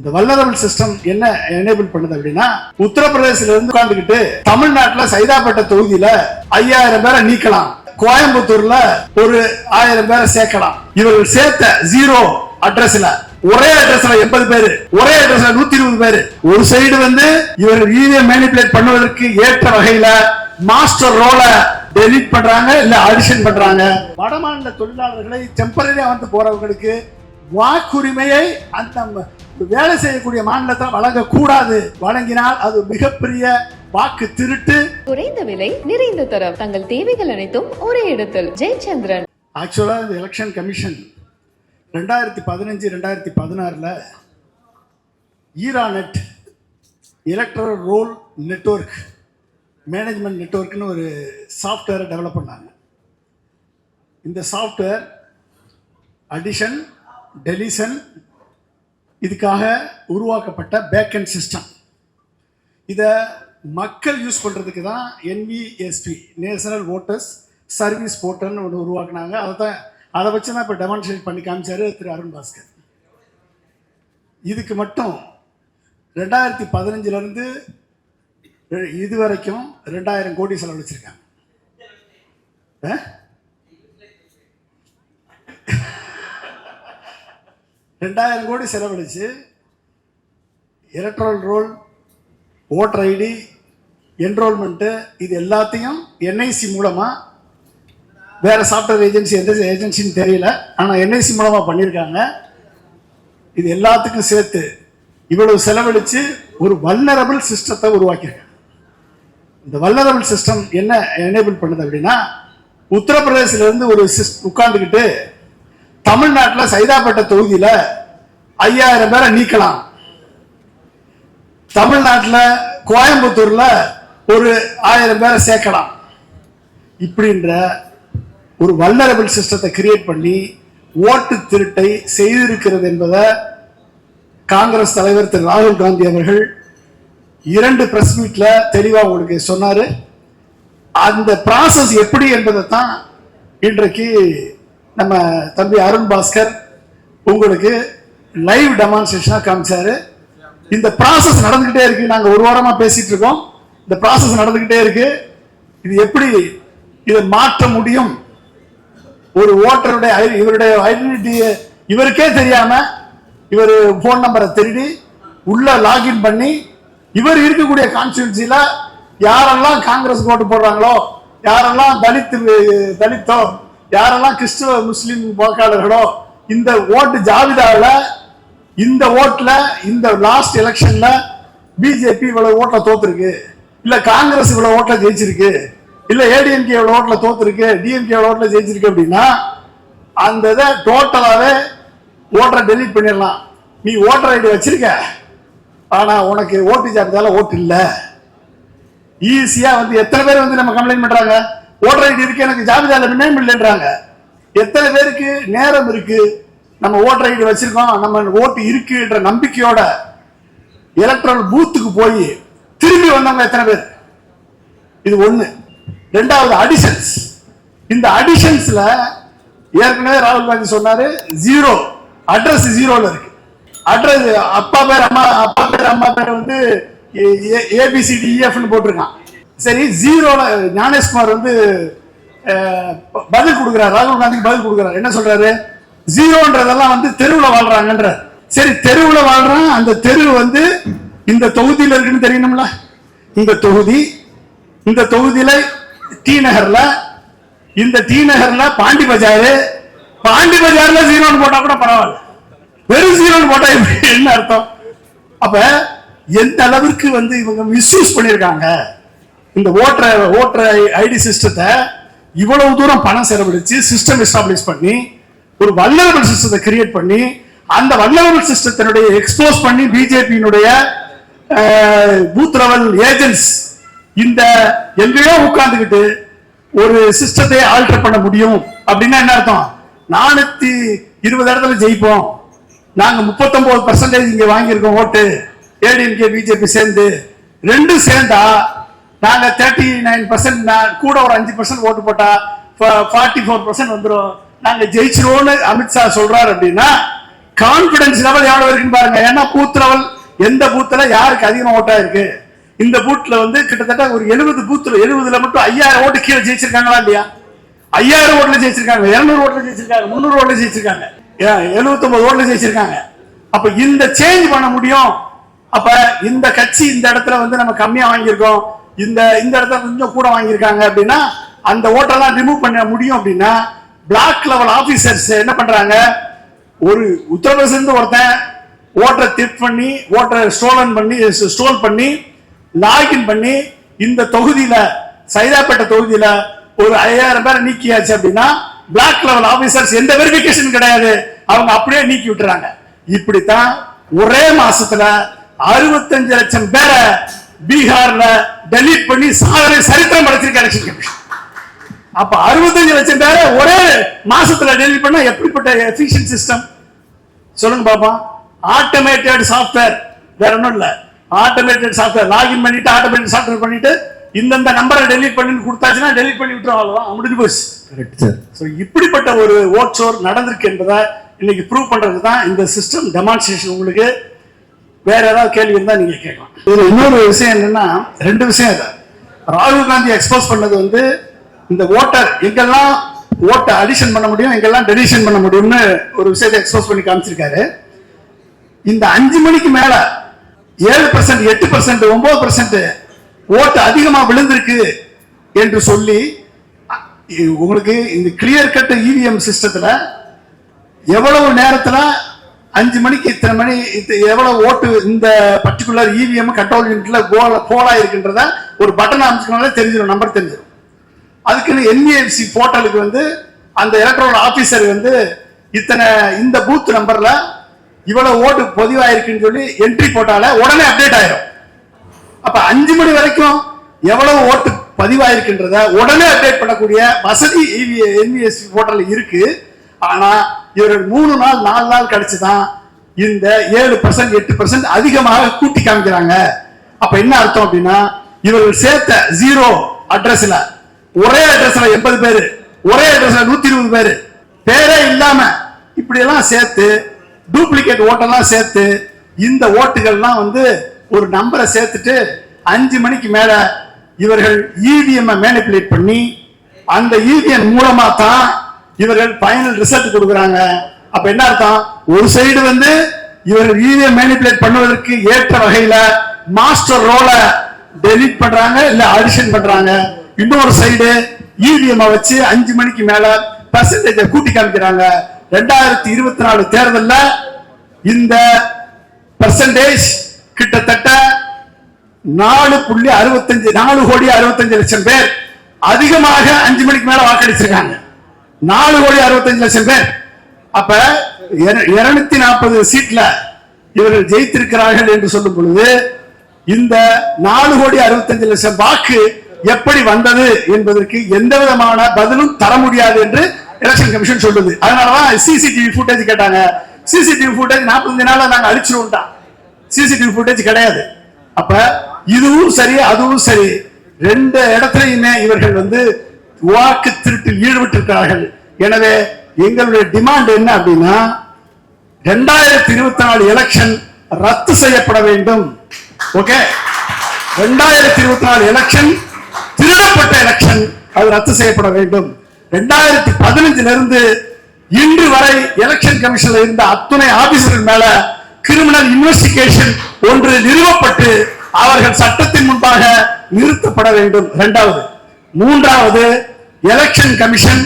இந்த vulnerable system என்ன enable பண்ணுது அப்படின்னா உத்தரப்பிரதேசல இருந்து உட்காந்துக்கிட்டு தமிழ்நாட்டுல சைதாப்பேட்டை தொகுதியில ஐயாயிரம் பேரை நீக்கலாம். கோயம்புத்தூர்ல ஒரு ஆயிரம் பேரை சேர்க்கலாம். இவர்கள் சேர்த்த ஜீரோ அட்ரஸ்ல ஒரே அட்ரஸ்ல எண்பது பேரு ஒரே அட்ரஸ்ல நூத்தி இருபது பேரு. ஒரு சைடு வந்து இவர்கள் ஈவிஎம் மேனிபுலேட் பண்ணுவதற்கு ஏற்ற வகையில மாஸ்டர் ரோல டெலிட் பண்றாங்க இல்ல அடிஷன் பண்றாங்க. வடமாநில தொழிலாளர்களை டெம்பரரியா வந்து போறவங்களுக்கு வாக்குரிமையை அந்த வேலை செய்யக்கூடிய மாநிலத்தில் வழங்கக்கூடாது. வழங்கினால் அது மிகப்பெரிய வாக்கு திருட்டு. குறைந்த விலை நிறைந்த தரம். தங்கள் தேவைகள் அனைத்தும் ஒரே இடத்தில். ஜெயச்சந்திரன். ஆக்சுவலாக இந்த எலெக்ஷன் கமிஷன் ரெண்டாயிரத்தி பதினஞ்சு ரெண்டாயிரத்தி பதினாறில் ERONET electoral roll network management நெட்வொர்க்னு ஒரு சாஃப்ட்வேரை டெவலப் பண்ணாங்க. இந்த சாஃப்ட்வேர் அடிஷன் டெலிஷன் இதுக்காக உருவாக்கப்பட்ட பேக்கன் சிஸ்டம் இதை மக்கள் யூஸ் பண்ணுறதுக்கு தான் என்விஎஸ்பி நேஷனல் ஓட்டர்ஸ் சர்வீஸ் போர்ட்டல்னு ஒன்று உருவாக்குனாங்க. அதை தான் அதை வச்சு தான் இப்போ டெமான்ஸ்ட்ரேட் பண்ணி காமிச்சார் திரு அருண் பாஸ்கர். இதுக்கு மட்டும் ரெண்டாயிரத்தி பதினஞ்சுலேருந்து இது வரைக்கும் ரெண்டாயிரம் கோடி செலவழிச்சிருக்காங்க. ரெண்டாயிரம் கோடி செலவழித்து electoral roll voter ID enrolment இது எல்லாத்தையும் என்ஐசி மூலமாக வேறு சாஃப்ட்வேர் ஏஜென்சி எந்த ஏஜென்சின்னு தெரியல ஆனால் என்ஐசி மூலமாக பண்ணியிருக்காங்க. இது எல்லாத்துக்கும் சேர்த்து இவ்வளவு செலவழித்து ஒரு வல்னரபிள் சிஸ்டத்தை உருவாக்கியிருக்காங்க. இந்த வல்னரபிள் சிஸ்டம் என்ன எனேபிள் பண்ணுது அப்படின்னா உத்தரப்பிரதேசிலேருந்து ஒரு சிஸ் உட்காந்துக்கிட்டு தமிழ்நாட்டில் சைதாப்பேட்டை தொகுதியில் ஐயாயிரம் பேரை நீக்கலாம். தமிழ்நாட்டில் கோயம்புத்தூரில் ஒரு ஆயிரம் பேரை சேர்க்கலாம். இப்படின்ற ஒரு வல்லரபிள் சிஸ்டத்தை கிரியேட் பண்ணி ஓட்டு திருட்டை செய்திருக்கிறது என்பதை காங்கிரஸ் தலைவர் திரு ராகுல் காந்தி அவர்கள் இரண்டு பிரஸ் மீட்டில் தெளிவாக உங்களுக்கு சொன்னார். அந்த ப்ராசஸ் எப்படி என்பதை தான் இன்றைக்கு நம்ம தம்பி அருண் பாஸ்கர் உங்களுக்கு லைவ் டெமான்ஸ்ட்ரேஷனாக காமிச்சாரு. இந்த ப்ராசஸ் நடந்துக்கிட்டே இருக்கு. நாங்கள் ஒரு வாரமாக பேசிகிட்டு இருக்கோம். இந்த ப்ராசஸ் நடந்துக்கிட்டே இருக்கு. இது எப்படி இதை மாற்ற முடியும்? ஒரு ஓட்டருடைய இவருடைய ஐடென்டிட்டியை இவருக்கே தெரியாம இவர் ஃபோன் நம்பரை திருடி உள்ள லாகின் பண்ணி இவர் இருக்கக்கூடிய கான்ஸ்டியூன்சில யாரெல்லாம் காங்கிரஸ் ஓட்டு போடுறாங்களோ யாரெல்லாம் தலித் தலித்தோ யாரெல்லாம் கிறிஸ்துவ முஸ்லீம் வாக்காளர்களோ இந்த ஓட்டு ஜாபிதாவில் இந்த ஓட்டில் இந்த லாஸ்ட் எலெக்ஷனில் பிஜேபி இவ்வளோ ஓட்டில் தோத்துருக்கு. இல்லை காங்கிரஸ் இவ்வளோ ஓட்டில் ஜெயிச்சிருக்கு. இல்லை ஏடிஎம்கே இவ்வளோ ஓட்டில் தோத்துருக்கு. டிஎம்கே இவ்வளோ ஓட்டில் ஜெயிச்சிருக்கு அப்படின்னா அந்த இதை டோட்டலாகவே ஓட்டரை டெலீட் பண்ணிடலாம். நீ ஓட்டர் ஐடி வச்சிருக்க. ஆனால் உனக்கு ஓட்டு ஜாபிதாவில் ஓட்டு இல்லை. ஈஸியாக வந்து எத்தனை பேர் வந்து நம்ம கம்ப்ளைண்ட் பண்ணுறாங்க ஓட்டர் ஐடி இருக்கு எனக்கு ஜாபிதாவில் நேம் இல்லைன்றாங்க. எத்தனை பேருக்கு நேரம் இருக்கு? நம்ம ஓட்டர் ஐடி வச்சிருக்கோம் நம்ம ஓட்டு இருக்குன்ற நம்பிக்கையோட எலக்ட்ரல் பூத்துக்கு போய் திரும்பி வந்தவங்க எத்தனை பேர்? இது ஒன்று ரெண்டாவது அடிஷன்ஸ் இந்த அடிஷன்ஸ்ல ஏற்கனவே ராகுல் காந்தி சொன்னாரு ஜீரோ அட்ரஸ் ஜீரோல இருக்கு. அட்ரஸ் அப்பா பேர் அம்மா அப்பா பேர் அம்மா பேர் வந்து ஏபிசிடிஎஃப்னு போட்டிருக்கான். சரி ஜீரோல ஞானேஷ்குமார் வந்து பதில் கொடுக்குறாரு ராகுல் காந்திக்கு பதில் கொடுக்குறாரு. என்ன சொல்றாரு? ஜீரோன்றதெல்லாம் வந்து தெருவில் வாழ்றாங்கன்ற. சரி தெருவில் வாழ்றான். அந்த தெரு வந்து இந்த தொகுதியில் இருக்குன்னு தெரியணும்ல? இந்த தொகுதி இந்த தொகுதியில டி நகர்ல இந்த டி நகர்ல பாண்டி பஜாரு. பாண்டி பஜார்ல ஜீரோன்னு போட்டா கூட பரவாயில்ல. வெறும் ஜீரோன்னு போட்டா என்ன அர்த்தம்? அப்ப எந்த அளவிற்கு வந்து இவங்க மிஸ்யூஸ் பண்ணியிருக்காங்க? இந்த ஓட்டுற ஓட்டுற ஐடி சிஸ்டத்தை இவ்வளவு தூரம் பணம் செலவழித்து சிஸ்டம் எஸ்டாப்ளிஷ் பண்ணி ஒரு வல்லரபிள் சிஸ்டத்தை கிரியேட் பண்ணி அந்த வல்லரபிள் சிஸ்டத்தினுடைய எக்ஸ்போஸ் பண்ணி பிஜேபியினுடைய பூத் லெவல் ஏஜென்ட்ஸ் இந்த எங்கேயோ உட்கார்ந்துக்கிட்டு ஒரு சிஸ்டத்தை ஆல்டர் பண்ண முடியும் அப்படின்னா என்ன அர்த்தம்? நானூத்தி இருபது இடத்துல ஜெயிப்போம். நாங்க முப்பத்தொன்பது பர்சன்டேஜ் இங்க வாங்கியிருக்கோம் ஓட்டு. ஏடிஎம்கே பிஜேபி சேர்ந்து ரெண்டும் சேர்ந்தா நாங்க தேர்ட்டி நைன் பர்சன்ட் நான் கூட ஒரு அஞ்சு பர்சன்ட் ஓட்டு போட்டா ஃபார்ட்டி ஃபோர் பர்சன்ட் வந்துடும் நாங்க ஜெயிச்சிருவோம்னு அமித்ஷா சொல்றாரு அப்படின்னா கான்பிடன்ஸ் லெவல் எவ்வளவு இருக்குன்னு பாருங்க. ஏன்னா பூத் லெவல் எந்த பூத்துல யாருக்கு அதிகமா ஓட்டா இருக்கு இந்த பூத்ல வந்து கிட்டத்தட்ட ஒரு எழுபது பூத்துல எழுபதுல மட்டும் ஐயாயிரம் ஓட்டு கீழே ஜெயிச்சிருக்காங்களா இல்லையா? ஐயாயிரம் ஓட்டுல ஜெயிச்சிருக்காங்க. இருநூறு ஓட்டுல ஜெயிச்சிருக்காங்க. முந்நூறு ஓட்டுல ஜெயிச்சிருக்காங்க. எழுபத்தொன்பது ஓட்டுல ஜெயிச்சிருக்காங்க. அப்ப இந்த சேஞ்ச் பண்ண முடியும். அப்ப இந்த கட்சி இந்த இடத்துல வந்து நம்ம கம்மியா வாங்கியிருக்கோம். இந்த இந்த இடத்துல கொஞ்சம் கூட வாங்கியிருக்காங்க அப்படின்னா அந்த ஓட்டெல்லாம் ரிமூவ் பண்ண முடியும் அப்படின்னா பிளாக் லெவல் ஆபீசர்ஸ் என்ன பண்றாங்க? ஒரு உத்தரப்பிரதேசிலிருந்து ஒருத்தன் ஓட்டரை திட் பண்ணி ஓட்டரை ஸ்டோலன் பண்ணி ஸ்டோல் பண்ணி லாகின் பண்ணி இந்த தொகுதியில சைதாப்பேட்டை தொகுதியில ஒரு ஐயாயிரம் பேரை நீக்கியாச்சு அப்படின்னா பிளாக் லெவல் ஆபீசர்ஸ் எந்த வெரிஃபிகேஷன் கிடையாது. அவங்க அப்படியே நீக்கி விட்டுறாங்க. இப்படித்தான் ஒரே மாசத்துல அறுபத்தஞ்சு லட்சம் பேரை பீகார்ல டெலீட் பண்ணி சாதனை சரித்திரம் படைச்சிருக்க எலெக்ஷன் கமிஷன். அப்ப அறுபத்தஞ்சு லட்சம் பேரை ஒரே மாசத்துல டெலிட் பண்ணா எப்படிப்பட்ட எஃபிஷியன்ட் சிஸ்டம் சொல்லுங்க பாப்பா. ஆட்டோமேட்டட் சாஃப்ட்வேர் வேற ஒண்ணும் இல்ல. ஆட்டோமேட்டட் சாஃப்ட்வேர் லாகின் பண்ணிட்டு ஆட்டோமேட்டட் சாஃப்ட்வேர் பண்ணிட்டு இந்தந்த நம்பரை டெலீட் பண்ணி கொடுத்தாச்சுன்னா டெலீட் பண்ணி விட்டுரும் அவ்வளவுதான். முடிஞ்சு போச்சு. கரெக்ட் சார் ஸோ இப்படிப்பட்ட ஒரு ஓட் சோர் நடந்திருக்கு என்பதை இன்னைக்கு ப்ரூவ் பண்றதுக்கு தான் இந்த சிஸ்டம் டெமான்ஸ்ட்ரேஷன் உங்களுக்கு வேற ஏதாவது கேள்வி இருந்தா நீங்க கேட்கலாம். இதுல இன்னொரு விஷயம் என்னன்னா ரெண்டு விஷயம் இல்லை ராகுல் காந்தி எக்ஸ்போஸ் பண்ணது வந்து இந்த ஓட்டர் எங்கெல்லாம் ஓட்டை அடிஷன் பண்ண முடியும் எங்கெல்லாம் டெலிஷன் பண்ண முடியும்னு ஒரு விஷயத்தை எக்ஸ்போஸ் பண்ணி காமிச்சிருக்காரு. இந்த அஞ்சு மணிக்கு மேல ஏழு பர்சன்ட் எட்டு பர்சன்ட் ஒன்பது பர்சன்ட் ஓட்டு அதிகமா விழுந்திருக்கு என்று சொல்லி உங்களுக்கு இந்த கிளியர் கட் இவிஎம் சிஸ்டத்துல எவ்வளவு நேரத்தில் அஞ்சு மணிக்கு இத்தனை மணி எவ்வளவு ஓட்டு இந்த பர்டிகுலர் இவிஎம் கண்ட்ரோல் யூனிட்ல போல போலா இருக்குன்றத ஒரு பட்டன் அமைச்சுக்கனால தெரிஞ்சிடும் நம்பர் தெரிஞ்சிடும். அதுக்குன்னு என்ஏஎஃப்சி போர்ட்டலுக்கு வந்து அந்த எலக்ட்ரல் ஆபீசர் வந்து இத்தனை இந்த பூத் நம்பர்ல இவ்வளவு ஓட்டு பதிவாயிருக்குன்னு சொல்லி என்ட்ரி போட்டால உடனே அப்டேட் ஆயிரும். அப்ப அஞ்சு மணி வரைக்கும் எவ்வளவு ஓட்டு பதிவாயிருக்குன்றத உடனே அப்டேட் பண்ணக்கூடிய வசதி என்விஎஸ்சி போர்ட்டல் இருக்கு. ஆனா இவர்கள் மூணு நாள் நாலு நாள் கழிச்சு தான் இந்த ஏழு பர்சன்ட் எட்டு பர்சன்ட் அதிகமாக கூட்டி காமிக்கிறாங்க. அப்ப என்ன அர்த்தம் அப்படின்னா இவர்கள் சேர்த்த ஜீரோ அட்ரஸ்ல ஒரே அட்ரஸ்ல எண்பது பேரு ஒரே அட்ரஸ்ல நூத்தி இருபது பேரு பேரே இல்லாம இப்படி எல்லாம் சேர்த்து டூப்ளிகேட் ஓட்டெல்லாம் சேர்த்து இந்த ஓட்டுகள்லாம் வந்து ஒரு நம்பரை சேர்த்துட்டு அஞ்சு மணிக்கு மேல இவர்கள் இவிஎம் மேனிப்புலேட் பண்ணி அந்த இவிஎம் மூலமா தான் இவர்கள் ஃபைனல் ரிசல்ட் கொடுக்குறாங்க. அப்ப என்ன அர்த்தம்? ஒரு சைடு வந்து இவர்கள் ஈவிஎம் மேனிபுலேட் பண்ணுவதற்கு ஏற்ற வகையில மாஸ்டர் ரோலை டெலிட் பண்றாங்க இல்ல அடிஷன் பண்றாங்க. இன்னொரு சைடு இவிஎம் வச்சு அஞ்சு மணிக்கு மேல பர்சன்டேஜ கூட்டி காமிக்கிறாங்க. ரெண்டாயிரத்தி இருபத்தி நாலு தேர்தல்ல இந்த பர்சன்டேஜ் கிட்டத்தட்ட நாலு புள்ளி அறுபத்தஞ்சு நாலு கோடி அறுபத்தஞ்சு லட்சம் பேர் அதிகமாக அஞ்சு மணிக்கு மேல வாக்களிச்சிருக்காங்க. நாலு கோடி அறுபத்தஞ்சு லட்சம் பேர். அப்ப இருநூத்தி நாற்பது சீட்ல இவர்கள் ஜெயித்திருக்கிறார்கள் என்று சொல்லும் பொழுது இந்த நாலு கோடி அறுபத்தஞ்சு லட்சம் வாக்கு எப்படி வந்தது என்பதற்கு எந்த விதமான பதிலும் தர முடியாது என்று எலெக்ஷன் கமிஷன் சொல்லுது. அதனாலதான் சிசிடிவி ஃபுட்டேஜ் கேட்டாங்க. சிசிடிவி ஃபுட்டேஜ் நாற்பத்தஞ்சு நாள்ல நாங்க அழிச்சிருவோம்ட்டான் சிசிடிவி ஃபுட்டேஜ் கிடையாது. அப்ப இதுவும் சரி அதுவும் சரி. ரெண்டு இடத்துலயுமே இவர்கள் வந்து வாக்கு திருட்டில் ஈடுபட்டிருக்கிறார்கள். எனவே எங்களுடைய டிமாண்ட் என்ன அப்படின்னா ரெண்டாயிரத்தி இருபத்தி நாலு எலெக்ஷன் ரத்து செய்யப்பட வேண்டும். ஓகே ரெண்டாயிரத்தி இருபத்தி நாலு எலெக்ஷன் திருடப்பட்ட எலெக்ஷன் அது ரத்து செய்யப்பட வேண்டும். ரெண்டாயிரத்தி பதினஞ்சுல இருந்து இன்று வரை எலெக்ஷன் கமிஷன்ல இருந்த அத்துணை ஆபீசர்கள் மேல கிரிமினல் இன்வெஸ்டிகேஷன் ஒன்று நிறுவப்பட்டு அவர்கள் சட்டத்தின் முன்பாக நிறுத்தப்பட வேண்டும். இரண்டாவது மூன்றாவது எலெக்ஷன் கமிஷன்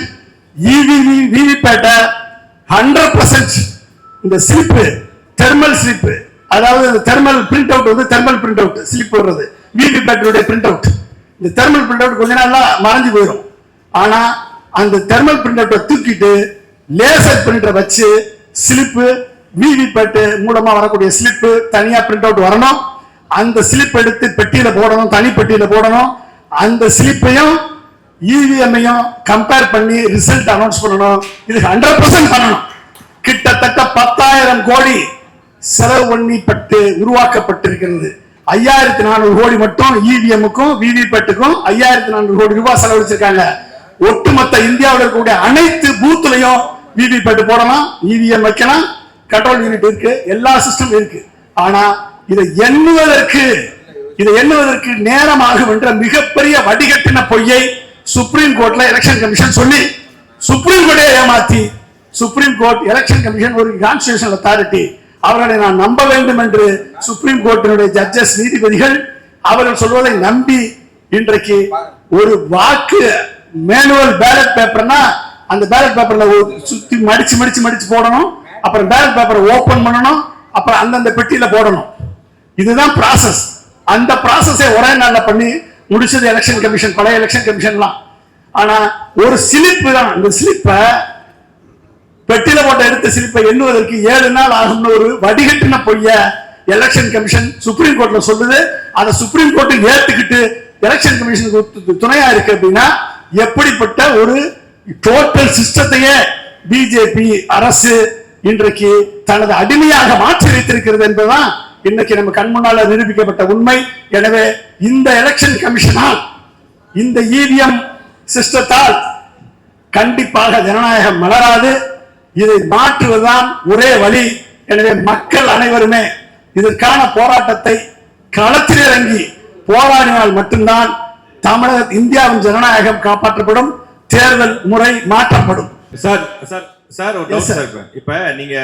இவிவி விவிபேட்டை ஹண்ட்ரட் பர்சன்ட் இந்த ஸ்லிப்பு தெர்மல் ஸ்லிப்பு அதாவது இந்த தெர்மல் பிரிண்ட் அவுட் வந்து தெர்மல் பிரிண்ட் அவுட் ஸ்லிப் வர்றது விவிபேட்டருடைய பிரிண்ட் அவுட் இந்த தெர்மல் பிரிண்ட் அவுட் கொஞ்ச நாள்ல மறைஞ்சு போயிடும் ஆனால் அந்த தெர்மல் பிரிண்ட் அவுட்டை தூக்கிட்டு லேசர் பிரிண்டரை வச்சு ஸ்லிப்பு விவிபேட்டு பேட்டு வரக்கூடிய ஸ்லிப்பு தனியாக பிரிண்ட் அவுட் வரணும். அந்த ஸ்லிப் எடுத்து பெட்டியில் போடணும் தனி பெட்டியில் போடணும். அந்த ஸ்லிப்பையும் இவிஎம்ஐயும் கம்பேர் பண்ணி ரிசல்ட் அனௌன்ஸ் பண்ணணும். இது ஹண்ட்ரட் பர்சன்ட் பண்ணணும். கிட்டத்தட்ட பத்தாயிரம் கோடி செலவு பண்ணிப்பட்டு உருவாக்கப்பட்டிருக்கிறது. ஐயாயிரத்தி நானூறு கோடி மட்டும் இவிஎம்முக்கும் விவிபேட்டுக்கும் ஐயாயிரத்தி நானூறு கோடி ரூபாய் செலவழிச்சிருக்காங்க. ஒட்டுமொத்த இந்தியாவில் இருக்கக்கூடிய அனைத்து பூத்துலையும் விவிபேட் போடலாம் இவிஎம் வைக்கலாம் கண்ட்ரோல் யூனிட் இருக்கு எல்லா சிஸ்டம் இருக்கு. ஆனா இதை எண்ணுவதற்கு இதை எண்ணுவதற்கு நேரமாகும் என்ற மிகப்பெரிய வடிகட்டின பொய்யை சுப்ரீம் கோர்ட்ல எலெக்ஷன் கமிஷன் சொல்லி சுப்ரீம் கோர்ட்டை ஏமாத்தி சுப்ரீம் கோர்ட் எலெக்ஷன் கமிஷன் ஒரு கான்ஸ்டியூஷன் அத்தாரிட்டி அவர்களை நான் நம்ப வேண்டும் என்று சுப்ரீம் கோர்ட்டினுடைய ஜட்ஜஸ் நீதிபதிகள் அவர்கள் சொல்வதை நம்பி இன்றைக்கு ஒரு வாக்கு மேனுவல் பேலட் பேப்பர்னா அந்த பேலட் பேப்பர்ல சுத்தி மடிச்சு மடிச்சு மடிச்சு போடணும். அப்புறம் பேலட் பேப்பரை ஓபன் பண்ணணும். அப்புறம் அந்தந்த பெட்டியில போடணும். இதுதான் ப்ராசஸ் அந்த ப்ராசஸை ஒரே நாளில் பண்ணி முடிச்சது எலெக்ஷன் கமிஷன் பழைய எலெக்ஷன் கமிஷன்லாம் ஆனா ஒரு சிலிப்பு தான். இந்த சிலிப்பை பெட்டியில போட்ட எடுத்த சிலிப்பை எண்ணுவதற்கு ஏழு நாள் ஆகும்னு ஒரு வடிகட்டின பொய்ய எலெக்ஷன் கமிஷன் சுப்ரீம் கோர்ட்ல சொல்லுது. அதை சுப்ரீம் கோர்ட்டு ஏத்துக்கிட்டு எலெக்ஷன் கமிஷனுக்கு துணையா இருக்கு அப்படின்னா எப்படிப்பட்ட ஒரு டோட்டல் சிஸ்டத்தையே பிஜேபி அரசு இன்றைக்கு தனது அடிமையாக மாற்றி வைத்திருக்கிறது என்பதுதான் இன்னைக்கு நம்ம கண் முன்னால நிரூபிக்கப்பட்ட உண்மை. எனவே இந்த எலெக்ஷன் கமிஷனால் இந்த இவிஎம் சிஸ்டத்தால் கண்டிப்பாக ஜனநாயகம் மலராது. இதை மாற்றுவதுதான் ஒரே வழி. எனவே மக்கள் அனைவருமே இதற்கான போராட்டத்தை களத்தில் இறங்கி போராடினால் மட்டும்தான் தமிழக இந்தியாவின் ஜனநாயகம் காப்பாற்றப்படும். தேர்தல் முறை மாற்றப்படும். சார் சார் சார் ஒரு டவுட். சார் இப்ப இப்ப நீங்க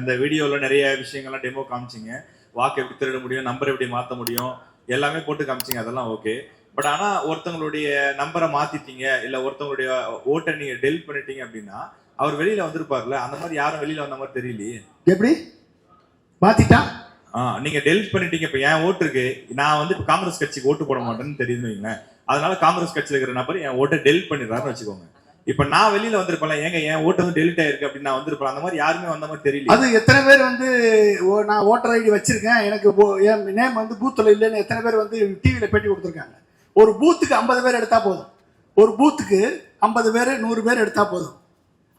இந்த வீடியோல நிறைய விஷயங்கள்லாம் டெமோ காமிச்சீங்க. வாக்கு எப்படி திருட முடியும் நம்பர் எப்படி மாத்த முடியும் எல்லாமே போட்டு காமிச்சீங்க அதெல்லாம் ஓகே பட் ஆனா ஒருத்தவங்களுடைய நம்பரை மாத்திட்டீங்க இல்ல ஒருத்தவங்களுடைய ஓட்டை நீங்க டெலிட் பண்ணிட்டீங்க அப்படின்னா அவர் வெளியில வந்திருப்பார்ல அந்த மாதிரி யாரும் வெளியில வந்த மாதிரி தெரியலையே. எப்படி? மாத்திட்டா? ஆ, நீங்க டெலிட் பண்ணிட்டீங்க இப்ப என் ஓட்டு இருக்கு நான் வந்து இப்ப காங்கிரஸ் கட்சிக்கு ஓட்டு போட மாட்டேன்னு தெரியுதுன்னு வைங்களேன். அதனால காங்கிரஸ் கட்சியில இருக்கிற நபர் என் ஓட்டை டெலிட் பண்ணிடுறாருன்னு வச்சுக்கோங்க. இப்ப நான் வெளியில வந்திருப்பேன் ஏங்க என் ஓட்டு வந்து டெலிட் ஆயிருக்கு அப்படின்னு நான் வந்திருப்பேன் அந்த மாதிரி யாருமே வந்த மாதிரி தெரியல அது எத்தனை பேர் வந்து ஓ, நான் ஓட்டர் ஐடி வச்சிருக்கேன் எனக்கு என் நேம் வந்து பூத்துல இல்லைன்னு எத்தனை பேர் வந்து டிவியில பேட்டி கொடுத்துருக்காங்க. ஒரு பூத்துக்கு ஐம்பது பேர் எடுத்தா போதும். ஒரு பூத்துக்கு ஐம்பது பேர் நூறு பேர் எடுத்தா போதும்.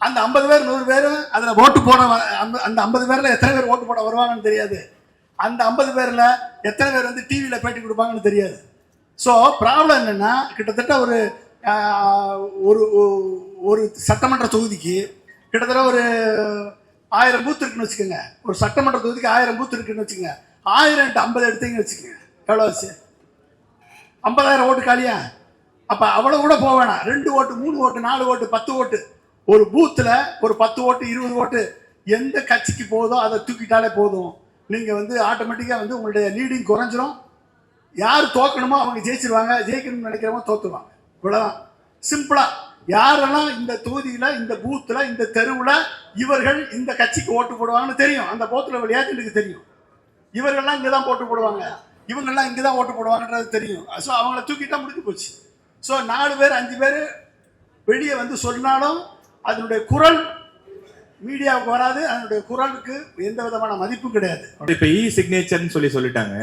அந்த ஐம்பது பேர் நூறு பேர் அதில் ஓட்டு போட அந்த- ஐம்பது பேரில் எத்தனை பேர் ஓட்டு போட வருவாங்கன்னு தெரியாது. அந்த ஐம்பது பேரில் எத்தனை பேர் வந்து டிவியில் பேட்டி கொடுப்பாங்கன்னு தெரியாது. ஸோ ப்ராப்ளம் என்னென்னா கிட்டத்தட்ட ஒரு ஒரு ஒரு சட்டமன்ற தொகுதிக்கு கிட்டத்தட்ட ஒரு ஆயிரம் பூத் இருக்குன்னு வச்சுக்கோங்க. ஒரு சட்டமன்ற தொகுதிக்கு ஆயிரம் பூத் இருக்குன்னு வச்சுக்கோங்க. ஆயிரம் டு ஐம்பது எடுத்தீங்கன்னு வச்சுக்கோங்க. எவ்வளோ ஆச்சு? ஐம்பதாயிரம் ஓட்டு காலியா? அப்போ அவ்வளோ கூட போக வேணாம். ரெண்டு ஓட்டு மூணு ஓட்டு நாலு ஓட்டு பத்து ஓட்டு. ஒரு பூத்தில் ஒரு பத்து ஓட்டு இருபது ஓட்டு. எந்த கட்சிக்கு போதோ அதை தூக்கிட்டாலே போதும். நீங்கள் வந்து ஆட்டோமேட்டிக்காக வந்து உங்களுடைய லீடிங் குறைஞ்சிரும். யார் தோக்கணுமோ அவங்க ஜெயிச்சிருவாங்க. ஜெயிக்கணும்னு நினைக்கிறவங்க தோற்றுவாங்க இவ்வளோதான் சிம்பிளாக யாரெல்லாம் இந்த தொகுதியில் இந்த பூத்தில் இந்த தெருவில் இவர்கள் இந்த கட்சிக்கு ஓட்டு போடுவாங்கன்னு தெரியும். அந்த போத்தில் உள்ள எனக்கு தெரியும். இவர்கள்லாம் இங்கே தான் போட்டு போடுவாங்க. இவங்கெல்லாம் இங்கே தான் ஓட்டு போடுவாங்கன்றது தெரியும். ஸோ அவங்கள தூக்கிட்டா முடிஞ்சு போச்சு. ஸோ நாலு பேர் அஞ்சு பேர் வெளியே வந்து சொன்னாலும் அதனுடைய குரல் மீடியாவுக்கு வராது. அதனுடைய குரலுக்கு எந்த விதமான மதிப்பும் கிடையாது. இப்போ இ சிக்னேச்சர்னு சொல்லி சொல்லிட்டாங்க.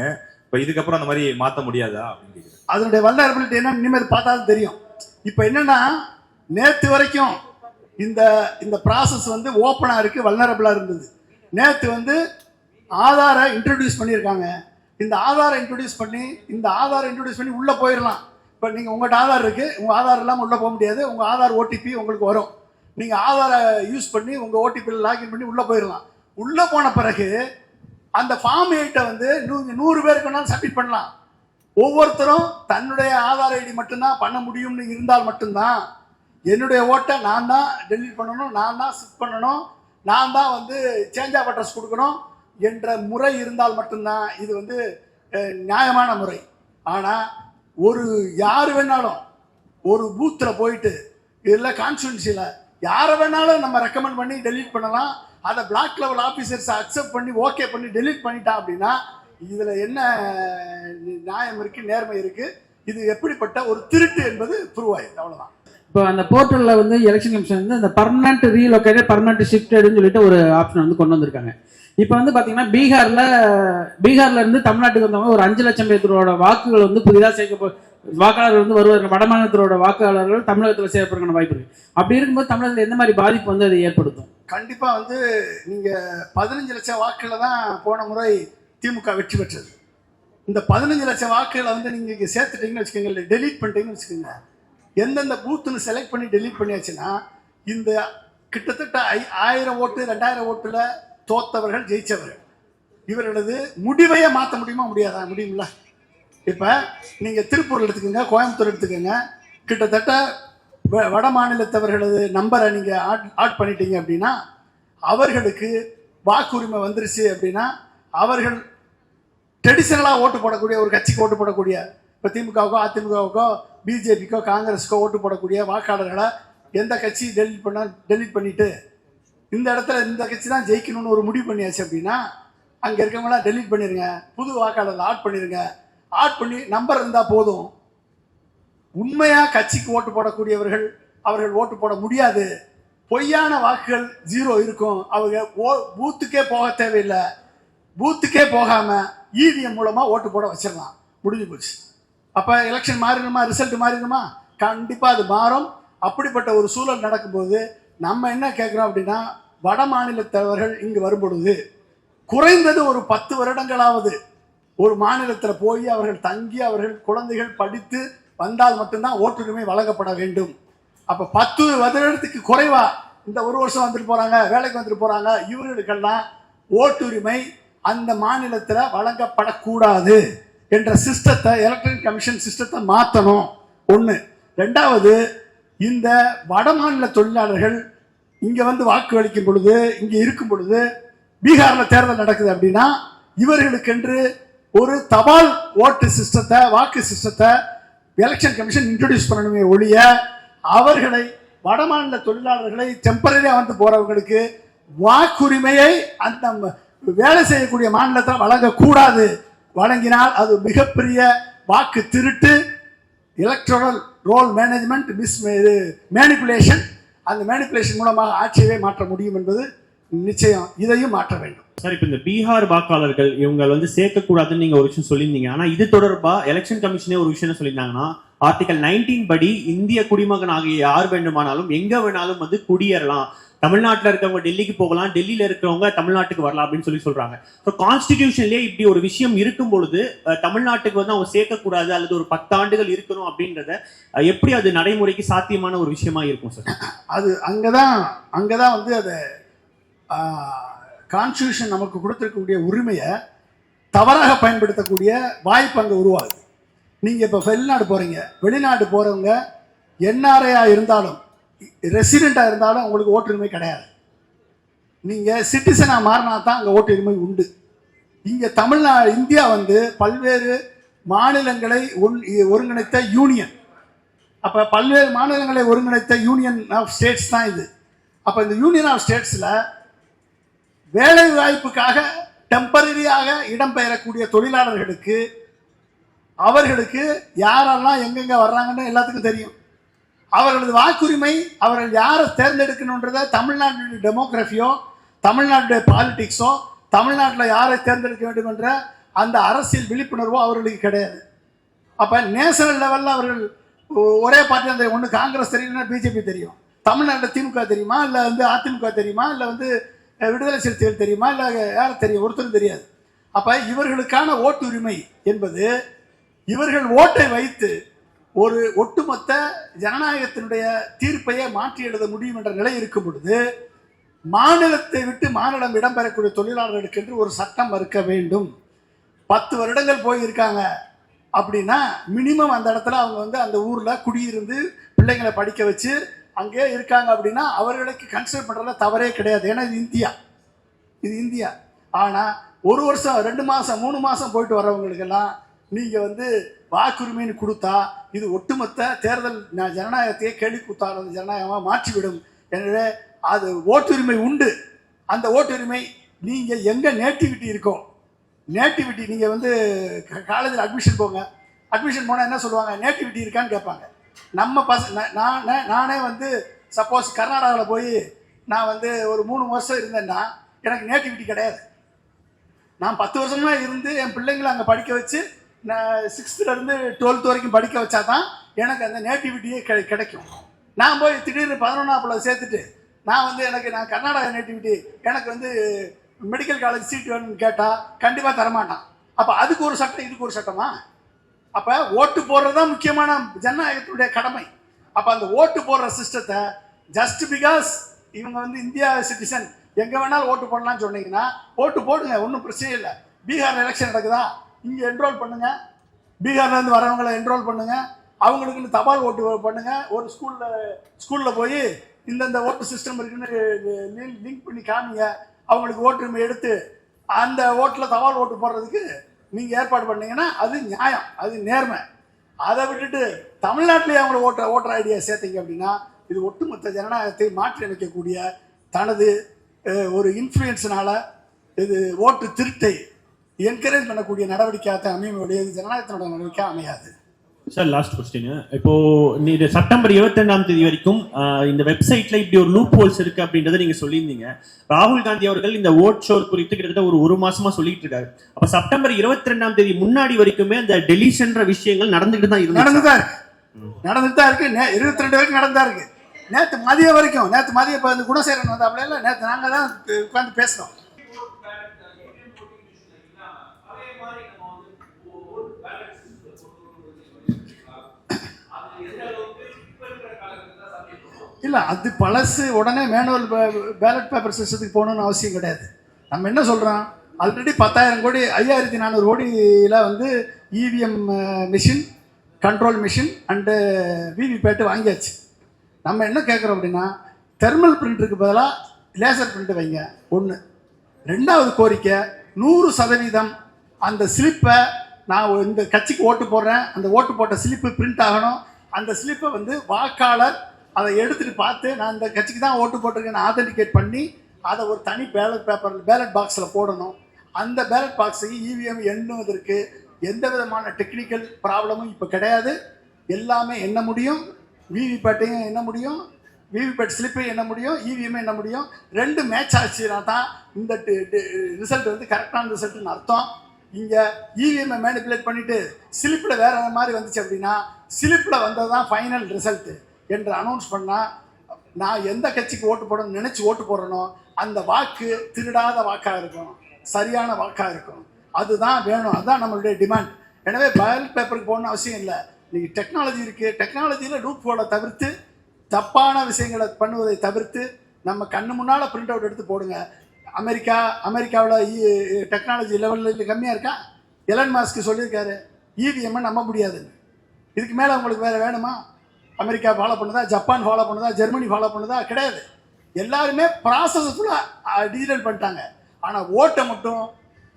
இப்போ இதுக்கப்புறம் அந்த மாதிரி மாற்ற முடியாதா அப்படின்னு அதனுடைய வல்னரபிலிட்டி என்ன? இனிமேல் பார்த்தா தெரியும். இப்போ என்னன்னா நேற்று வரைக்கும் இந்த இந்த ப்ராசஸ் வந்து ஓப்பனாக இருக்குது வல்னரபிளாக இருந்தது. நேற்று வந்து ஆதாரை இன்ட்ரடியூஸ் பண்ணியிருக்காங்க. இந்த ஆதாரை இன்ட்ரடியூஸ் பண்ணி இந்த ஆதாரை இன்ட்ரடியூஸ் பண்ணி உள்ளே போயிடலாம் இப்போ நீங்கள் உங்கள்கிட்ட ஆதார் இருக்குது உங்கள் ஆதார் இல்லாமல் உள்ளே போக முடியாது. உங்கள் ஆதார் ஓடிபி உங்களுக்கு வரும். நீங்கள் ஆதாரை யூஸ் பண்ணி உங்கள் ஓடிபியில் லாகின் பண்ணி உள்ளே போயிடலாம் உள்ளே போன பிறகு அந்த ஃபார்ம் எயிட்டை வந்து நூறு பேருக்கு வேணாலும் சப்மிட் பண்ணலாம். ஒவ்வொருத்தரும் தன்னுடைய ஆதார் ஐடி மட்டும்தான் பண்ண முடியும்னு இருந்தால் மட்டும்தான் என்னுடைய ஓட்டை நான் தான் டெலிட் பண்ணணும் நான் தான் சிப் பண்ணணும் நான் தான் வந்து சேஞ்ச் ஆஃப் அட்ரஸ் கொடுக்கணும் என்ற முறை இருந்தால் மட்டும்தான் இது வந்து நியாயமான முறை. ஆனால் ஒரு யார் வேணாலும் ஒரு பூத்தில் போயிட்டு இல்லை கான்ஸ்டுவன்சியில் யாரை வேணாலும் நம்ம ரெக்கமெண்ட் பண்ணி டெலீட் பண்ணலாம். அதை பிளாக் லெவல் ஆஃபீஸர்ஸ் அக்செப்ட் பண்ணி ஓகே பண்ணி டெலீட் பண்ணிட்டா அப்படின்னா இதில் என்ன நியாயம் இருக்குது நேர்மை இருக்குது இது எப்படிப்பட்ட ஒரு திருட்டு என்பது ப்ரூவ் ஆயிடுது அவ்வளோதான் இப்போ அந்த போர்ட்டலில் வந்து எலெக்ஷன் கமிஷன் வந்து அந்த பர்மனெண்ட் ரீலொகேட்டட் பர்மனெண்ட் ஷிஃப்டட்னு சொல்லிட்டு ஒரு ஆப்ஷன் வந்து கொண்டு வந்திருக்காங்க. இப்போ வந்து பார்த்தீங்கன்னா பீகாரில் பீகார்ல இருந்து தமிழ்நாட்டுக்கு வந்தவங்க ஒரு அஞ்சு லட்சம் பேர்த்தோட வாக்குகள் வந்து புதிதாக சேர்க்க வாக்காளர்கள் வந்து வருவாங்க வடமாநிலத்தோட வாக்காளர்கள் தமிழகத்தில் சேர்ப்பதற்கான வாய்ப்பு இருக்குது அப்படி இருக்கும்போது தமிழகத்தில் எந்த மாதிரி பாதிப்பு வந்து அதை ஏற்படுத்தும்? கண்டிப்பாக வந்து நீங்கள் பதினஞ்சு லட்சம் வாக்கில் தான் போன முறை திமுக வெற்றி பெற்றது. இந்த பதினஞ்சு லட்சம் வாக்குகளை வந்து நீங்கள் இங்கே சேர்த்துட்டீங்கன்னு வச்சுக்கோங்க டெலீட் பண்ணிட்டீங்கன்னு வச்சுக்கோங்க. எந்தெந்த பூத்துன்னு செலக்ட் பண்ணி டெலீட் பண்ணியாச்சுன்னா இந்த கிட்டத்தட்ட ஐ ஆயிரம் ஓட்டு ரெண்டாயிரம் ஓட்டில் தோத்தவர்கள் ஜெயித்தவர்கள் இவர்களது முடிவையே மாற்ற முடியுமா முடியாதா? முடியுமில்ல இப்போ நீங்கள் திருப்பூர் எடுத்துக்கோங்க கோயம்புத்தூர் எடுத்துக்கோங்க. கிட்டத்தட்ட வட மாநிலத்தவர்களது நம்பரை நீங்கள் ஆட் ஆட் பண்ணிட்டீங்க அப்படின்னா அவர்களுக்கு வாக்குரிமை வந்துருச்சு அப்படின்னா அவர்கள் ட்ரெடிஷ்னலாக ஓட்டு போடக்கூடிய ஒரு கட்சிக்கு ஓட்டு போடக்கூடிய இப்போ திமுகவுக்கோ அதிமுகவுக்கோ பிஜேபிக்கோ காங்கிரஸுக்கோ ஓட்டு போடக்கூடிய வாக்காளர்களை எந்த கட்சி டெலிட் பண்ண டெலிட் பண்ணிவிட்டு இந்த இடத்துல இந்த கட்சி தான் ஜெயிக்கணும்னு ஒரு முடிவு பண்ணியாச்சு அப்படின்னா அங்கே இருக்கவங்களாம் டெலிட் பண்ணிடுங்க புது வாக்காளர்கள் ஆட் பண்ணிடுங்க ஆட் பண்ணி நம்பர் இருந்தால் போதும். உண்மையாக கட்சிக்கு ஓட்டு போடக்கூடியவர்கள் அவர்கள் ஓட்டு போட முடியாது. பொய்யான வாக்குகள் ஜீரோ இருக்கும். அவங்க ஓ பூத்துக்கே போக தேவையில்லை. பூத்துக்கே போகாமல் இவிஎம் மூலமாக ஓட்டு போட வச்சிடலாம். முடிஞ்சு போச்சு. அப்போ எலெக்ஷன் மாறிடுமா? ரிசல்ட் மாறிடுமா? கண்டிப்பாக அது மாறும். அப்படிப்பட்ட ஒரு சூழல் நடக்கும்போது நம்ம என்ன கேட்குறோம் அப்படின்னா வட மாநிலத்தவர்கள் இங்கு வரும்பொழுது குறைந்தது ஒரு பத்து வருடங்களாவது ஒரு மாநிலத்தில் போய் அவர்கள் தங்கி அவர்கள் குழந்தைகள் படித்து வந்தால் மட்டும்தான் ஓட்டுரிமை வழங்கப்பட வேண்டும். அப்போ பத்து வருடத்துக்கு குறைவா இந்த ஒரு வருஷம் வந்துட்டு போகிறாங்க வேலைக்கு வந்துட்டு போகிறாங்க இவர்களுக்கெல்லாம் ஓட்டுரிமை அந்த மாநிலத்தில் வழங்கப்படக்கூடாது என்ற சிஸ்டத்தை எலக்ட்ரிக் கமிஷன் சிஸ்டத்தை மாற்றணும் ஒன்று ரெண்டாவது இந்த வட மாநில தொழிலாளர்கள் இங்கே வந்து வாக்கு அளிக்கும் பொழுது இங்கே இருக்கும் பொழுது பீகாரில் தேர்தல் நடக்குது அப்படின்னா இவர்களுக்கென்று ஒரு தபால் ஓட்டு சிஸ்டத்தை வாக்கு சிஸ்டத்தை எலெக்ஷன் கமிஷன் இன்ட்ரடியூஸ் பண்ணணுமே ஒழிய அவர்களை வடமாநில தொழிலாளர்களை டெம்பரரியாக வந்து போகிறவங்களுக்கு வாக்குரிமையை அந்த வேலை செய்யக்கூடிய மாநிலத்தில் வழங்கக்கூடாது. வழங்கினால் அது மிகப்பெரிய வாக்கு திருட்டு எலக்ட்ரல் ரோல் மேனேஜ்மெண்ட் மிஸ் இது மேனிப்புலேஷன் அந்த மேனிப்புலேஷன் மூலமாக ஆட்சியவே மாற்ற முடியும் என்பது நிச்சயம். இதையும் மாற்ற வேண்டும். சார் இப்போ இந்த பீகார் வாக்காளர்கள் இவங்க வந்து சேர்க்கக்கூடாதுன்னு நீங்க ஒரு விஷயம் சொல்லியிருந்தீங்க. ஆனா இது தொடர்பா எலெக்ஷன் கமிஷனே ஒரு விஷயம் சொல்லியிருந்தாங்கன்னா ஆர்டிகல் நைன்டீன் படி இந்திய குடிமகன் ஆகிய யார் வேண்டுமானாலும் எங்க வேணாலும் வந்து குடியேறலாம். தமிழ்நாட்டில் இருக்கவங்க டெல்லிக்கு போகலாம் டெல்லியில் இருக்கிறவங்க தமிழ்நாட்டுக்கு வரலாம் அப்படின்னு சொல்லி சொல்றாங்க. ஸோ கான்ஸ்டிடியூஷன்லேயே இப்படி ஒரு விஷயம் இருக்கும் பொழுது தமிழ்நாட்டுக்கு வந்து அவங்க சேர்க்கக்கூடாது அல்லது ஒரு பத்தாண்டுகள் இருக்கணும் அப்படின்றத எப்படி அது நடைமுறைக்கு சாத்தியமான ஒரு விஷயமா இருக்கும் சார்? அது அங்கே தான் அங்கே தான் வந்து அதை கான்ஸ்டியூஷன் நமக்கு கொடுத்துருக்கக்கூடிய உரிமையை தவறாக பயன்படுத்தக்கூடிய வாய்ப்பு அங்கே உருவாகுது. நீங்கள் இப்போ வெளிநாடு போகிறீங்க வெளிநாடு போகிறவங்க என்ஆர்ஐயாக இருந்தாலும் ரெசிடெண்ட்டாக இருந்தாலும் உங்களுக்கு ஓட்டுரிமை கிடையாது. நீங்கள் சிட்டிசனாக மாறினா தான் அங்கே ஓட்டுரிமை உண்டு. இங்கே தமிழ்நாடு இந்தியா வந்து பல்வேறு மாநிலங்களை ஒன் ஒருங்கிணைத்த யூனியன் அப்போ பல்வேறு மாநிலங்களை ஒருங்கிணைத்த யூனியன் ஆஃப் ஸ்டேட்ஸ் தான் இது. அப்போ இந்த யூனியன் ஆஃப் ஸ்டேட்ஸில் வேலை வாய்ப்புக்காக டெம்பரரியாக இடம்பெயரக்கூடிய தொழிலாளர்களுக்கு அவர்களுக்கு யாரெல்லாம் எங்கெங்க வர்றாங்கன்னு எல்லாத்துக்கும் தெரியும். அவர்களது வாக்குரிமை அவர்கள் யாரை தேர்ந்தெடுக்கணுன்றத தமிழ்நாட்டுடைய டெமோக்ராஃபியோ தமிழ்நாட்டுடைய பாலிடிக்ஸோ தமிழ்நாட்டில் யாரை தேர்ந்தெடுக்க வேண்டும் என்ற அந்த அரசியல் விழிப்புணர்வோ அவர்களுக்கு கிடையாது. அப்போ நேஷனல் லெவலில் அவர்கள் ஒரே பார்ட்டி அந்த ஒன்று காங்கிரஸ் தெரியும்னா பிஜேபி தெரியும். தமிழ்நாட்டில் திமுக தெரியுமா? இல்லை வந்து அதிமுக தெரியுமா? இல்லை வந்து விடுதலை சிறுத்தைகள் தெரியுமா? இல்லை யார் தெரியும்? ஒருத்தரும் தெரியாது. அப்போ இவர்களுக்கான ஓட்டுரிமை என்பது இவர்கள் ஓட்டை வைத்து ஒரு ஒட்டுமொத்த ஜனநாயகத்தினுடைய தீர்ப்பையே மாற்றி எழுத முடியும் என்ற நிலை இருக்கும் பொழுது மாநிலத்தை விட்டு மாநிலம் இடம்பெறக்கூடிய தொழிலாளர்களுக்கு என்று ஒரு சட்டம் இருக்க வேண்டும். பத்து வருடங்கள் போய் இருக்காங்க அப்படின்னா மினிமம் அந்த இடத்துல அவங்க வந்து அந்த ஊரில் குடியிருந்து பிள்ளைங்களை படிக்க வச்சு அங்கேயே இருக்காங்க அப்படின்னா அவர்களுக்கு கன்சிடர் பண்ணுறதுல தவறே கிடையாது. ஏன்னா இது இந்தியா. இது இந்தியா. ஆனால் ஒரு வருஷம் ரெண்டு மாதம் மூணு மாதம் போயிட்டு வர்றவங்களுக்கெல்லாம் நீங்கள் வந்து வாக்குரிமைன்னு கொடுத்தா இது ஒட்டுமொத்த தேர்தல் ஜனநாயகத்தையே கேள்வி கூத்தானது ஜனநாயகமாக மாற்றிவிடும். எனவே அது ஓட்டுரிமை உண்டு. அந்த ஓட்டுரிமை நீங்கள் எங்கே நேட்டிவிட்டி இருக்கோ நேட்டிவிட்டி நீங்கள் வந்து காலேஜில் அட்மிஷன் போங்க. அட்மிஷன் போனால் என்ன சொல்லுவாங்க? நேட்டிவிட்டி இருக்கான்னு கேட்பாங்க. நம்ம பச நான் நானே வந்து சப்போஸ் கர்நாடகாவில் போய் நான் வந்து ஒரு மூணு வருஷம் இருந்தேன்னா எனக்கு நேட்டிவிட்டி கிடையாது. நான் பத்து வருஷமாக இருந்து என் பிள்ளைங்களை அங்கே படிக்க வச்சு நான் சிக்ஸ்த்துலேருந்து டுவெல்த் வரைக்கும் படிக்க வச்சா தான் எனக்கு அந்த நேட்டிவிட்டியே கிடை கிடைக்கும். நான் போய் திடீர்னு பதினொன்றாப்பில் சேர்த்துட்டு நான் வந்து எனக்கு நான் கர்நாடகா நேட்டிவிட்டி எனக்கு வந்து மெடிக்கல் காலேஜ் சீட் வேணும்னு கேட்டால் கண்டிப்பாக தரமாட்டான். அப்போ அதுக்கு ஒரு சட்டம் இதுக்கு ஒரு சட்டமா? அப்போ ஓட்டு போடுறது தான் முக்கியமான ஜனநாயகத்துடைய கடமை. அப்போ அந்த ஓட்டு போடுற சிஸ்டத்தை ஜஸ்ட் பிகாஸ் இவங்க வந்து இந்தியா சிட்டிசன் எங்கே வேணாலும் ஓட்டு போடலாம்னு சொன்னீங்கன்னா ஓட்டு போடுங்க ஒன்றும் பிரச்சனை இல்லை. பீகார் எலெக்ஷன் நடக்குதா? இங்கே என்ரோல் பண்ணுங்கள் பீகார்லேருந்து வரவங்களை என்ரோல் பண்ணுங்கள் அவங்களுக்குன்னு தபால் ஓட்டு பண்ணுங்கள் ஒரு ஸ்கூலில் ஸ்கூலில் போய் இந்தந்த ஓட்டு சிஸ்டம் இருக்குன்னு லிங்க் பண்ணி காமிங்க. அவங்களுக்கு ஓட்டு எடுத்து அந்த ஓட்டில் தபால் ஓட்டு போடுறதுக்கு நீங்கள் ஏற்பாடு பண்ணீங்கன்னா அது நியாயம் அது நேர்மை. அதை விட்டுட்டு தமிழ்நாட்டிலேயே அவங்கள ஓட்டுற ஓட்டர் ஐடியா சேர்த்தீங்க அப்படின்னா இது ஒட்டுமொத்த ஜனநாயகத்தை மாற்றி அமைக்கக்கூடிய தனது ஒரு இன்ஃப்ளூயன்ஸினால் இது ஓட்டு திருட்டை என்கரேஜ் பண்ணக்கூடிய நடவடிக்கையாக அமையும். இது ஜனநாயகத்தினோட நடவடிக்கை அமையாது. சார் லாஸ்ட் கொஸ்டின் இப்போ நீ இது செப்டம்பர் இருபத்தி ரெண்டாம் தேதி வரைக்கும் இந்த வெப்சைட்ல இப்படி ஒரு லூப் ஹோல்ஸ் இருக்கு அப்படின்றத நீங்க சொல்லியிருந்தீங்க. ராகுல் காந்தி அவர்கள் இந்த ஓட் ஷோர் குறித்து கிட்டத்தட்ட ஒரு ஒரு மாசமா சொல்லிட்டு இருக்காரு. அப்ப செப்டம்பர் இருபத்தி ரெண்டாம் தேதி முன்னாடி வரைக்குமே அந்த டெலிஷன்ற விஷயங்கள் நடந்துகிட்டு தான் இருக்கு நடந்துதான் இருக்கு. நடந்துட்டு தான் இருக்கு. நே- இருபத்தி ரெண்டு வரைக்கும் நடந்தா இருக்கு. நேற்று மதியம் வரைக்கும் நேற்று மதியம் இப்போ இந்த வந்தாப்புல நேற்று நாங்கள் தான் உட்காந்து பேசினோம் இல்லை அது பழசு உடனே மேனுவல் பேலட் பேப்பர் சிஸ்டத்துக்கு போகணும்னு அவசியம் கிடையாது. நம்ம என்ன சொல்கிறோம் ஆல்ரெடி பத்தாயிரம் கோடி ஐயாயிரத்தி நானூறு கோடியில் வந்து EVM machine control machine and VVPAT வாங்கியாச்சு. நம்ம என்ன கேட்குறோம் அப்படின்னா தெர்மல் பிரிண்ட்டுக்கு பதிலாக லேசர் பிரிண்ட் வைங்க. ஒன்று ரெண்டாவது கோரிக்கை நூறு சதவீதம் அந்த ஸ்லிப்பை நான் இந்த கட்சிக்கு ஓட்டு போடுறேன். அந்த ஓட்டு போட்ட ஸ்லிப்பு பிரிண்ட் ஆகணும். அந்த ஸ்லிப்பை வந்து வாக்காளர் அதை எடுத்துட்டு பார்த்து நான் இந்த கட்சிக்கு தான் ஓட்டு போட்டிருக்கேன்னு ஆத்தென்டிகேட் பண்ணி அதை ஒரு தனி பேலட் பேப்பர் பேலட் பாக்ஸில் போடணும். அந்த பேலட் பாக்ஸையும் இவிஎம் எண்ணுவதற்கு எந்த விதமான டெக்னிக்கல் ப்ராப்ளமும் இப்போ கிடையாது. எல்லாமே எண்ண முடியும். விவிபேட்டையும் எண்ண முடியும். விவிபேட் ஸ்லிப்பையும் என்ன முடியும். இவிஎம் என்ன முடியும். ரெண்டு மேட்ச் ஆச்சுனா தான் இந்த ரிசல்ட் வந்து கரெக்டான ரிசல்ட்னு அர்த்தம். இங்கே இவிஎம்ஐ மேனிப்புலேட் பண்ணிவிட்டு ஸ்லிப்பில் வேறு மாதிரி வந்துச்சு அப்படின்னா ஸ்லிப்பில் வந்தது தான் ஃபைனல் ரிசல்ட்டு என்று அனௌன்ஸ் பண்ணால் நான் எந்த கட்சிக்கு ஓட்டு போடணும்னு நினச்சி ஓட்டு போடுறனோ அந்த வாக்கு திருடாத வாக்காக இருக்கும் சரியான வாக்காக இருக்கும். அதுதான் வேணும் அதுதான் நம்மளுடைய டிமாண்ட் எனவே பேலட் பேப்பருக்கு போகணும்னு அவசியம் இல்லை. இன்னைக்கு டெக்னாலஜி இருக்குது டெக்னாலஜியில் லூப் போட தவிர்த்து தப்பான விஷயங்களை பண்ணுவதை தவிர்த்து நம்ம கண்ணு முன்னால் பிரிண்ட் அவுட் எடுத்து போடுங்க. அமெரிக்கா அமெரிக்காவில் டெக்னாலஜி லெவலில் கம்மியாக இருக்கா? எலன் மாஸ்க்கு சொல்லியிருக்காரு. இவிஎம்மை நம்ப முடியாதுன்னு. இதுக்கு மேலே உங்களுக்கு வேறு வேணுமா? அமெரிக்கா ஃபாலோ பண்ணுதா? ஜப்பான் ஃபாலோ பண்ணுதா? ஜெர்மனி ஃபாலோ பண்ணுதா? கிடையாது. எல்லாருமே ப்ராசஸ் ஃபுல்லாக டிஜிட்டல் பண்ணிட்டாங்க. ஆனால் ஓட்டை மட்டும்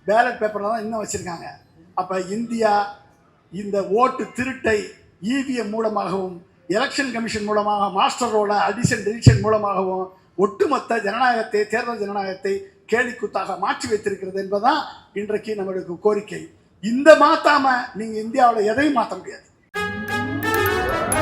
பேலட் பேப்பரில் தான் இன்னும் வச்சுருக்காங்க. அப்போ இந்தியா இந்த ஓட்டு திருட்டை இவிஎம் மூலமாகவும் எலெக்ஷன் கமிஷன் மூலமாக மாஸ்டரோட அடிஷன் டிலிஷன் மூலமாகவும் ஒட்டுமொத்த ஜனநாயகத்தை தேர்தல் ஜனநாயகத்தை கேலிக்குத்தாக மாற்றி வைத்திருக்கிறது என்பதுதான் இன்றைக்கு நம்மளுக்கு கோரிக்கை. இந்த மாற்றாமல் நீங்கள் இந்தியாவில் எதையும் மாற்ற முடியாது.